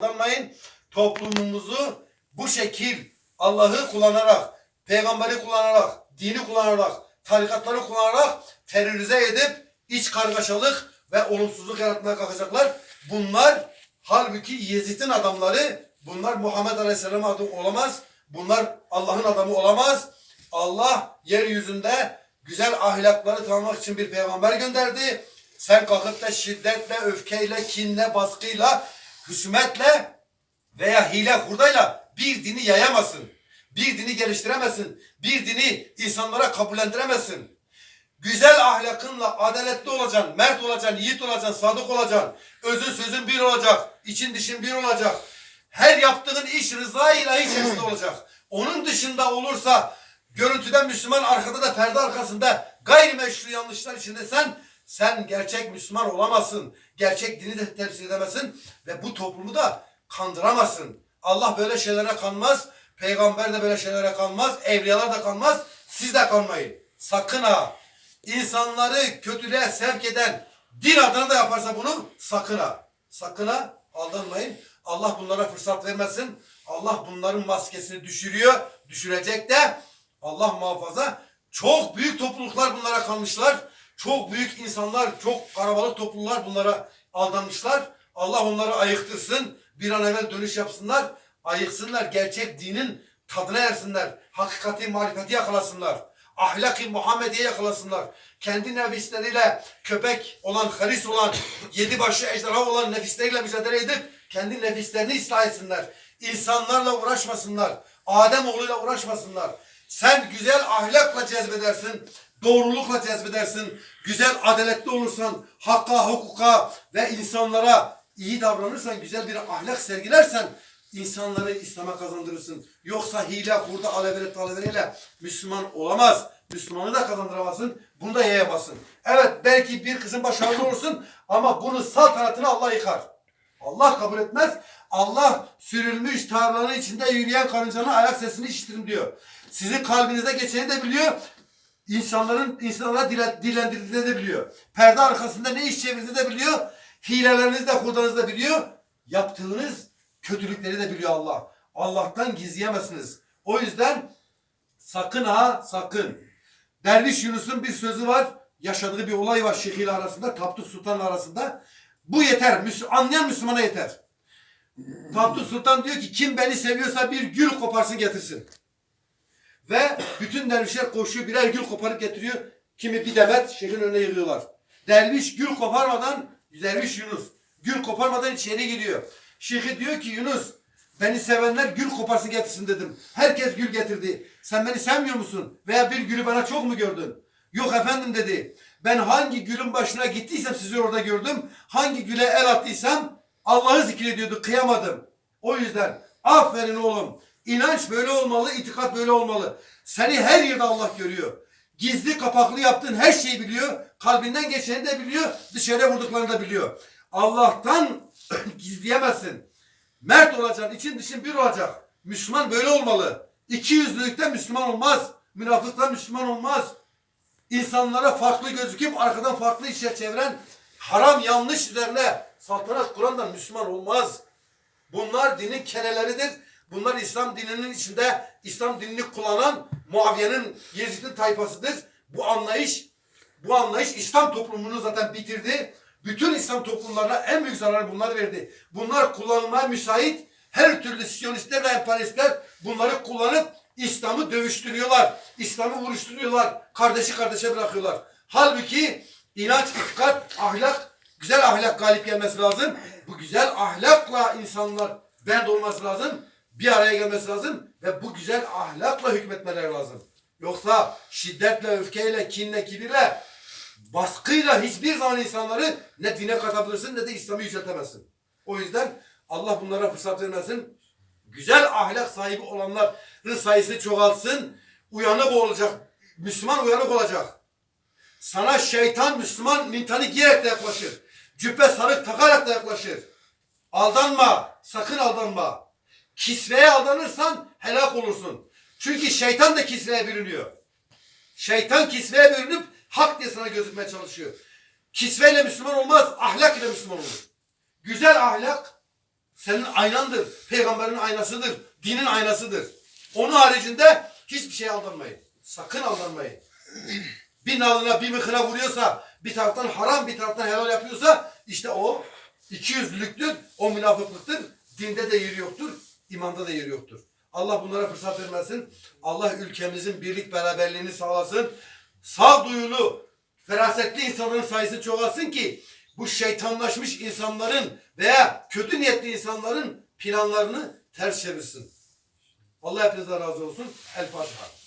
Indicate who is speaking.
Speaker 1: Anlamayın toplumumuzu bu şekil Allah'ı kullanarak, peygamberi kullanarak, dini kullanarak, tarikatları kullanarak terörize edip iç kargaşalık ve olumsuzluk yaratmaya kalkacaklar. Bunlar halbuki Yezid'in adamları, bunlar Muhammed Aleyhisselam adı olamaz. Bunlar Allah'ın adamı olamaz. Allah yeryüzünde güzel ahlakları tanımak için bir peygamber gönderdi. Sen kalkıp da şiddetle, öfkeyle, kinle, baskıyla, husumetle veya hile hurdayla bir dini yayamazsın. Bir dini geliştiremezsin. Bir dini insanlara kabullendiremezsin. Güzel ahlakınla adaletli olacaksın, mert olacaksın, yiğit olacaksın, sadık olacaksın. Özün sözün bir olacak, için dişin bir olacak. Her yaptığın iş rıza ilahi içerisinde olacak. Onun dışında olursa görüntüden Müslüman arkada da perde arkasında gayrimeşru yanlışlar içinde sen sen gerçek Müslüman olamazsın. Gerçek dini de temsil edemezsin ve bu toplumu da kandıramazsın. Allah böyle şeylere kanmaz. Peygamber de böyle şeylere kanmaz. Evliyalar da kanmaz. Siz de kanmayın. Sakın ha. İnsanları kötülüğe sevk eden din adına da yaparsa bunu sakın ha. Sakın ha. Aldanmayın. Allah bunlara fırsat vermesin. Allah bunların maskesini düşürüyor. Düşürecek de Allah muhafaza çok büyük topluluklar bunlara kanmışlar. Çok büyük insanlar, çok karabalık topluluklar bunlara aldanmışlar. Allah onları ayıktırsın. Bir an evvel dönüş yapsınlar. Ayıksınlar. Gerçek dinin tadına ersinler. Hakikati, marifeti yakalasınlar. Ahlaki Muhammediye yakalasınlar. Kendi nefisleriyle köpek olan, haris olan, yedi başı ejderha olan nefisleriyle mücadele edip kendi nefislerini ıslah etsinler. İnsanlarla uğraşmasınlar. Adem oğluyla uğraşmasınlar. Sen güzel ahlakla cezbedersin. Doğrulukla cezbedersin. Güzel adaletli olursan, hakka, hukuka ve insanlara iyi davranırsan, güzel bir ahlak sergilersen insanları İslam'a kazandırırsın. Yoksa hile, hurda, alevere, talevereyle Müslüman olamaz. Müslümanı da kazandıramazsın. Bunu da yayamazsın. Evet belki bir kızın başarılı olursun ama bunu saltanatını Allah yıkar. Allah kabul etmez. Allah sürülmüş tarlanın içinde yürüyen karıncanın ayak sesini işitirim diyor. Sizin kalbinize geçeni de biliyor. İnsanların insanlara dile, dilendirdiğini de biliyor. Perde arkasında ne iş çevirdiğini de biliyor. Hilelerinizi de hurdanızı da biliyor. Yaptığınız kötülükleri de biliyor Allah. Allah'tan gizleyemezsiniz. O yüzden sakın ha sakın. Derviş Yunus'un bir sözü var. Yaşadığı bir olay var Şeyh arasında. Tapduk Sultan arasında. Bu yeter. Anlayan Müslümana yeter. Tapduk Sultan diyor ki kim beni seviyorsa bir gül koparsın getirsin. Ve bütün dervişler koşuyor birer gül koparıp getiriyor. Kimi bir demet şeyhin önüne yığıyorlar. Derviş gül koparmadan derviş Yunus gül koparmadan içeri giriyor. Şeyhi diyor ki Yunus beni sevenler gül koparsın getirsin dedim. Herkes gül getirdi. Sen beni sevmiyor musun? Veya bir gülü bana çok mu gördün? Yok efendim dedi. Ben hangi gülün başına gittiysem sizi orada gördüm. Hangi güle el attıysam Allah'ı zikrediyordu. Kıyamadım. O yüzden aferin oğlum. İnanç böyle olmalı, itikat böyle olmalı. Seni her yerde Allah görüyor. Gizli kapaklı yaptığın her şeyi biliyor. Kalbinden geçeni de biliyor. Dışarıya vurduklarını da biliyor. Allah'tan gizleyemezsin. Mert olacaksın. için dışın bir olacak. Müslüman böyle olmalı. İki yüzlülükten Müslüman olmaz. Münafıktan Müslüman olmaz. İnsanlara farklı gözüküp arkadan farklı işler çeviren haram yanlış üzerine saltanat kurandan Müslüman olmaz. Bunlar dinin keneleridir. Bunlar İslam dininin içinde İslam dinini kullanan Muaviye'nin Yezid'in tayfasıdır. Bu anlayış bu anlayış İslam toplumunu zaten bitirdi. Bütün İslam toplumlarına en büyük zararı bunlar verdi. Bunlar kullanılmaya müsait her türlü Siyonistler ve emperyalistler bunları kullanıp İslam'ı dövüştürüyorlar. İslam'ı vuruşturuyorlar. Kardeşi kardeşe bırakıyorlar. Halbuki inanç, itikat, ahlak, güzel ahlak galip gelmesi lazım. Bu güzel ahlakla insanlar bend olması lazım. Bir araya gelmesi lazım ve bu güzel ahlakla hükmetmeleri lazım. Yoksa şiddetle, öfkeyle, kinle, kibirle, baskıyla hiçbir zaman insanları ne dine katabilirsin ne de İslam'ı yüceltemezsin. O yüzden Allah bunlara fırsat vermesin. Güzel ahlak sahibi olanların sayısı çoğalsın. Uyanık olacak. Müslüman uyanık olacak. Sana şeytan Müslüman mintani giyerek de yaklaşır. Cübbe sarık takarak da yaklaşır. Aldanma. Sakın aldanma. Kisveye aldanırsan helak olursun. Çünkü şeytan da kisveye bürünüyor. Şeytan kisveye bürünüp hak diye sana gözükmeye çalışıyor. Kisveyle Müslüman olmaz, ahlak ile Müslüman olur. Güzel ahlak, senin aynandır. Peygamberin aynasıdır. Dinin aynasıdır. Onun haricinde hiçbir şeye aldanmayın. Sakın aldanmayın. bir nalına bir mıkına vuruyorsa bir taraftan haram bir taraftan helal yapıyorsa işte o iki yüzlülüktür. O münafıklıktır. Dinde de yeri yoktur. İmanda da yeri yoktur. Allah bunlara fırsat vermesin. Allah ülkemizin birlik beraberliğini sağlasın. Sağduyulu, ferasetli insanların sayısı çoğalsın ki bu şeytanlaşmış insanların veya kötü niyetli insanların planlarını ters çevirsin. Allah hepinizden razı olsun. El Fatiha.